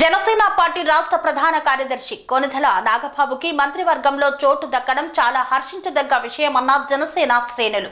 Janasena party రాష్ట్ర ప్రధాన కార్యదర్శి కొనిధల నాగబాబుకి మంత్రివర్గంలో చోటు దక్కడం చాలా హర్షించదగ్గ విషయమన్న జనసేన శ్రేణులు.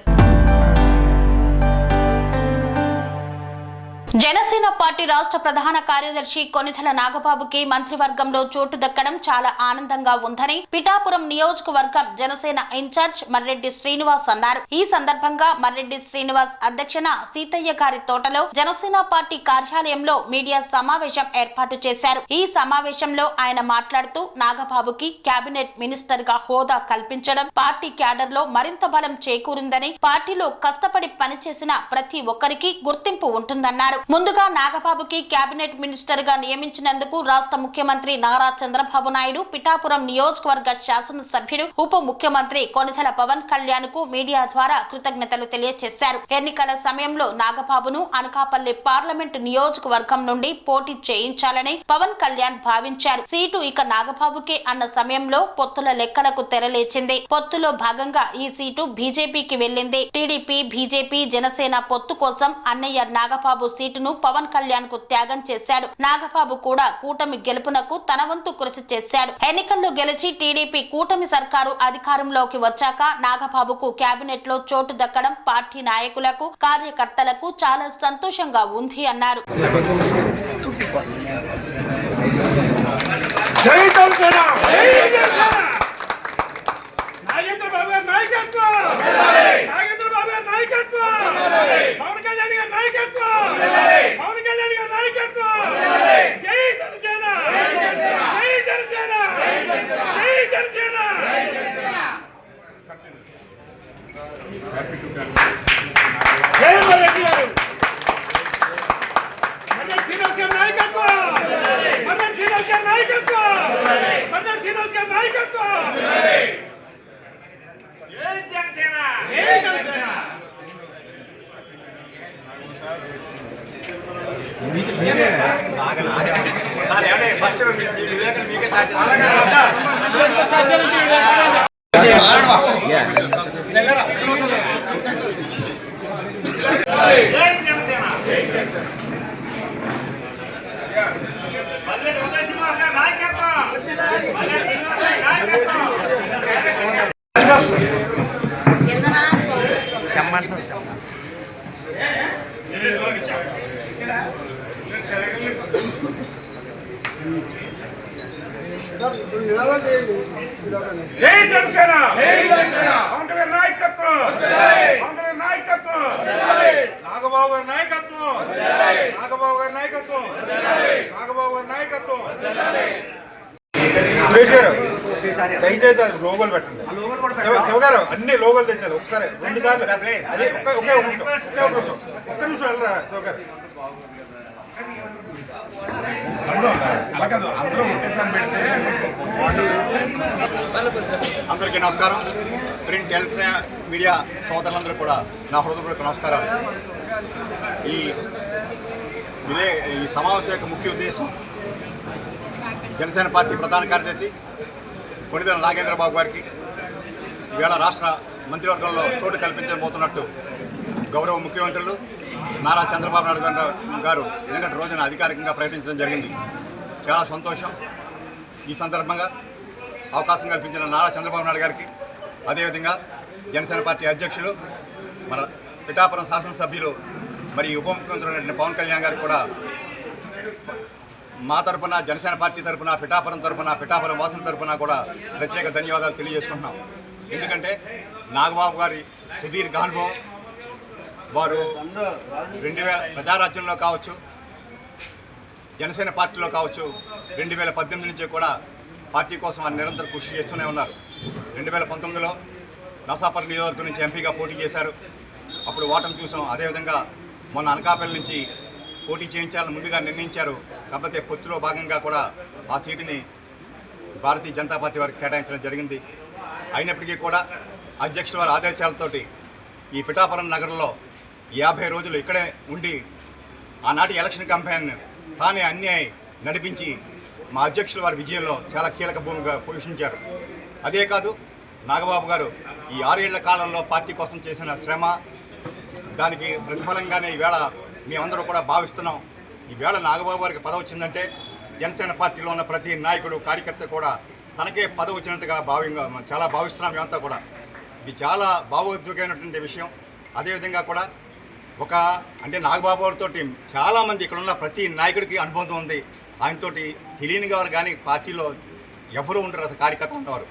జనసేన పార్టీ రాష్ట్ర ప్రధాన కార్యదర్శి కొనిదెల నాగబాబుకి మంత్రివర్గంలో చోటు దక్కడం చాలా ఆనందంగా ఉందని పిఠాపురం నియోజకవర్గం జనసేన ఇన్ఛార్జ్ మర్రెడ్డి శ్రీనివాస్ అన్నారు. ఈ సందర్భంగా మర్రెడ్డి శ్రీనివాస్ అధ్యక్షన సీతయ్య గారి తోటలో జనసేన పార్టీ కార్యాలయంలో మీడియా సమావేశం ఏర్పాటు చేశారు. ఈ సమావేశంలో ఆయన మాట్లాడుతూ నాగబాబుకి కేబినెట్ మినిస్టర్గా హోదా కల్పించడం పార్టీ క్యాడర్లో మరింత బలం చేకూరిందని పార్టీలో కష్టపడి పనిచేసిన ప్రతి ఒక్కరికి గుర్తింపు ఉంటుందన్నారు. ముందుగా నాగబాబుకి కేబినెట్ మినిస్టర్గా నియమించినందుకు రాష్ట్ర ముఖ్యమంత్రి నారా చంద్రబాబు నాయుడు పిఠాపురం నియోజకవర్గ శాసనసభ్యుడు ఉప ముఖ్యమంత్రి కొనితల పవన్ కళ్యాణ్కు మీడియా ద్వారా కృతజ్ఞతలు తెలియజేశారు ఎన్నికల సమయంలో నాగబాబును అనకాపల్లి పార్లమెంట్ నియోజకవర్గం నుండి పోటీ చేయించాలని పవన్ కళ్యాణ్ భావించారు. సీటు ఇక నాగబాబుకే అన్న సమయంలో పొత్తుల లెక్కలకు తెరలేచింది. పొత్తులో భాగంగా ఈ సీటు బీజేపీకి వెళ్ళింది టీడీపీ బీజేపీ జనసేన పొత్తు కోసం అన్నయ్య నాగబాబు సీటును పవన్ కళ్యాణ్కు త్యాగం చేశాడు. నాగబాబు కూడా కూటమి గెలుపునకు తన వంతు కృషి చేశాడు. ఎన్నికల్లో గెలిచి టీడీపీ కూటమి సర్కారు అధికారంలోకి వచ్చాక నాగబాబుకు కేబినెట్లో చోటు దక్కడం పార్టీ నాయకులకు కార్యకర్తలకు చాలా సంతోషంగా ఉంది అన్నారు. జై జనసేన నాగేంద్ర బాబు నాయకత్వం! నాగేంద్ర బాబు నాయకత్వం! పవన్ కళ్యాణ్ గారి నాయకత్వం పవన్ కళ్యాణ్ గారి నాయకత్వం జై జనసేన జై జనసేన జై జనసేన జై మరెడ్డి గారు మన్నెట్ శ్రీనివాస్ గారి నాయకత్వం మన్నెట్ శ్రీనివాస్ గారి నాయకత్వం మన్నెట్ శ్రీనివాస్ గారి నాయకత్వం జై జనసేన జై జనసేన జై జనసేన మల్లెడి ఉదయ శ్రీనివాస్ గారి నాయకత్వం మల్లెడి శ్రీనివాస్ గారి నాయకత్వం కిందన స్వామి జై జనసేన. జై జనసేన. పవన్ కళ్యాణ్ నాయకత్వం పవన్ కళ్యాణ్ నాయకత్వం నాగబాబు గారి నాయకత్వం నాగబాబు గారి నాయకత్వం నాగబాబు గారి నాయకత్వం సురేష్ గారు దయచేసి అది లోగోలు పెట్టండి. శివ శివ గారు అన్ని లోగోలు తెచ్చారు. ఒకసారి రెండు సార్లు. అదే ఒక్క ఒకే ఒక నిమిషం ఒకే ఒక నిమిషం. ఒక్క నిమిషం వెళ్ళరా శివ గారు అలా కాదు అందరూ ఒకేసారి పెడితే అందరికీ నమస్కారం. ప్రింట్ ఎలక్ట్రానిక్ మీడియా సోదరులందరూ కూడా నా హృదయపూర్వక నమస్కారాలు. ఈ విలే ఈ సమావేశం యొక్క ముఖ్య ఉద్దేశం జనసేన పార్టీ ప్రధాన కార్యదర్శి కొణిదెల నాగేంద్రబాబు గారికి ఈవేళ రాష్ట్ర మంత్రివర్గంలో చోటు కల్పించబోతున్నట్టు గౌరవ ముఖ్యమంత్రులు నారా చంద్రబాబు నాయుడు గారు- గారు నిన్నటి రోజున అధికారికంగా ప్రకటించడం జరిగింది. చాలా సంతోషం. ఈ సందర్భంగా అవకాశం కల్పించిన నారా చంద్రబాబు నాయుడు గారికి అదేవిధంగా జనసేన పార్టీ అధ్యక్షులు మన పిఠాపురం శాసనసభ్యులు మరి ఉప ముఖ్యమంత్రి పవన్ కళ్యాణ్ గారికి కూడా మా తరఫున జనసేన పార్టీ తరఫున పిఠాపురం తరపున పిఠాపురం వాసుల తరపున కూడా ప్రత్యేక ధన్యవాదాలు తెలియజేసుకుంటున్నాం. ఎందుకంటే నాగబాబు గారి సుదీర్ఘ అనుభవం వారు రెండు వేల ప్రజారాజ్యంలో కావచ్చు జనసేన పార్టీలో కావచ్చు రెండు వేల పద్దెనిమిది నుంచి కూడా పార్టీ కోసం వారు నిరంతరం కృషి చేస్తూనే ఉన్నారు. రెండు వేల పంతొమ్మిదిలో నసాపర్ నియోజకవర్గం నుంచి ఎంపీగా పోటీ చేశారు. అప్పుడు ఓటమి చూసాం. అదేవిధంగా మొన్న అనకాపల్లి నుంచి పోటీ చేయించాలని ముందుగా నిర్ణయించారు. కాకపోతే పొత్తులో భాగంగా కూడా ఆ సీటుని భారతీయ జనతా పార్టీ వారికి కేటాయించడం జరిగింది. అయినప్పటికీ కూడా అధ్యక్షుల వారి ఆదేశాలతోటి ఈ పిఠాపురం నగరంలో యాభై రోజులు ఇక్కడే ఉండి ఆనాటి ఎలక్షన్ క్యాంపెయిన్ తానే అన్నీ నడిపించి మా అధ్యక్షుల వారి విజయంలో చాలా కీలక భూమిగా పోషించారు. అదే కాదు నాగబాబు గారు ఈ ఆరేళ్ళ కాలంలో పార్టీ కోసం చేసిన శ్రమ దానికి ప్రతిఫలంగానే ఈవేళ మేమందరూ కూడా భావిస్తున్నాం. ఈవేళ నాగబాబు గారికి పదవి వచ్చిందంటే జనసేన పార్టీలో ఉన్న ప్రతి నాయకుడు కార్యకర్త కూడా తనకే పదవి వచ్చినట్టుగా భావ్యంగా చాలా భావిస్తున్నాం మేమంతా కూడా. ఇది చాలా భావోద్వేగమైనటువంటి విషయం. అదేవిధంగా కూడా ఒక అంటే నాగబాబు గారితో చాలామంది ఇక్కడ ఉన్న ప్రతి నాయకుడికి అనుబంధం ఉంది. ఆయనతోటి తెలియని వారు కానీ పార్టీలో ఎవరు ఉండరు అసలు కార్యకర్తలు ఉన్నవారు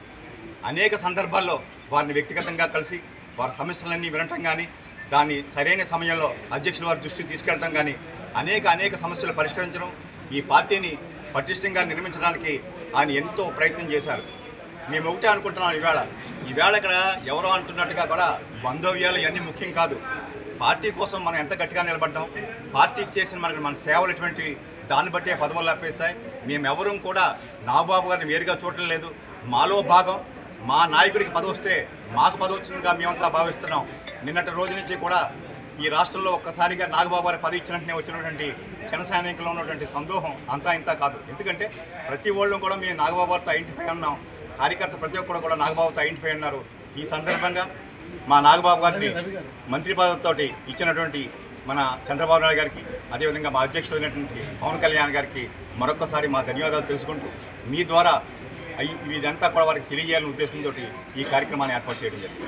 అనేక సందర్భాల్లో వారిని వ్యక్తిగతంగా కలిసి వారి సమస్యలన్నీ వినటం కానీ దాన్ని సరైన సమయంలో అధ్యక్షుల వారి దృష్టికి తీసుకెళ్ళడం కానీ అనేక అనేక సమస్యలు పరిష్కరించడం ఈ పార్టీని పటిష్టంగా నిర్మించడానికి ఆయన ఎంతో ప్రయత్నం చేశారు. మేము ఒకటే అనుకుంటున్నాం ఈవేళ ఈవేళ ఇక్కడ ఎవరో అంటున్నట్టుగా కూడా బంధవ్యాలు ఇవన్నీ ముఖ్యం కాదు. పార్టీ కోసం మనం ఎంత గట్టిగా నిలబడ్డాం పార్టీకి చేసిన మనకి మన సేవలు ఎటువంటి దాన్ని బట్టే పదవులు లభిస్తాయి మేమెవరూ కూడా నాగబాబు గారిని వేరుగా చూడటం లేదు. మాలో భాగం మా నాయకుడికి పదవి వస్తే మాకు పదవి వచ్చిందిగా మేమంతా భావిస్తున్నాం. నిన్నటి రోజు నుంచి కూడా ఈ రాష్ట్రంలో ఒక్కసారిగా నాగబాబు గారి పదవి ఇచ్చినట్టునే వచ్చినటువంటి జన సైనికుల్లో ఉన్నటువంటి సందోహం అంతా ఇంత కాదు. ఎందుకంటే ప్రతి ఒళ్ళు కూడా మేము నాగబాబు గారితో ఐడెంటిఫై ఉన్నాం. కార్యకర్త ప్రతి ఒక్కరు కూడా నాగబాబుతో ఐడెంటిఫై ఉన్నారు. ఈ సందర్భంగా మా నాగబాబు గారిని మంత్రి పదవితో ఇచ్చినటువంటి మన చంద్రబాబు నాయుడు గారికి అదేవిధంగా మా అధ్యక్షుడు అయినటువంటి పవన్ కళ్యాణ్ గారికి మరొకసారి మా ధన్యవాదాలు తెలుసుకుంటూ మీ ద్వారా ఇదంతా కూడా వారికి తెలియజేయాలనే ఉద్దేశంతో ఈ కార్యక్రమాన్ని ఏర్పాటు చేయడం జరిగింది.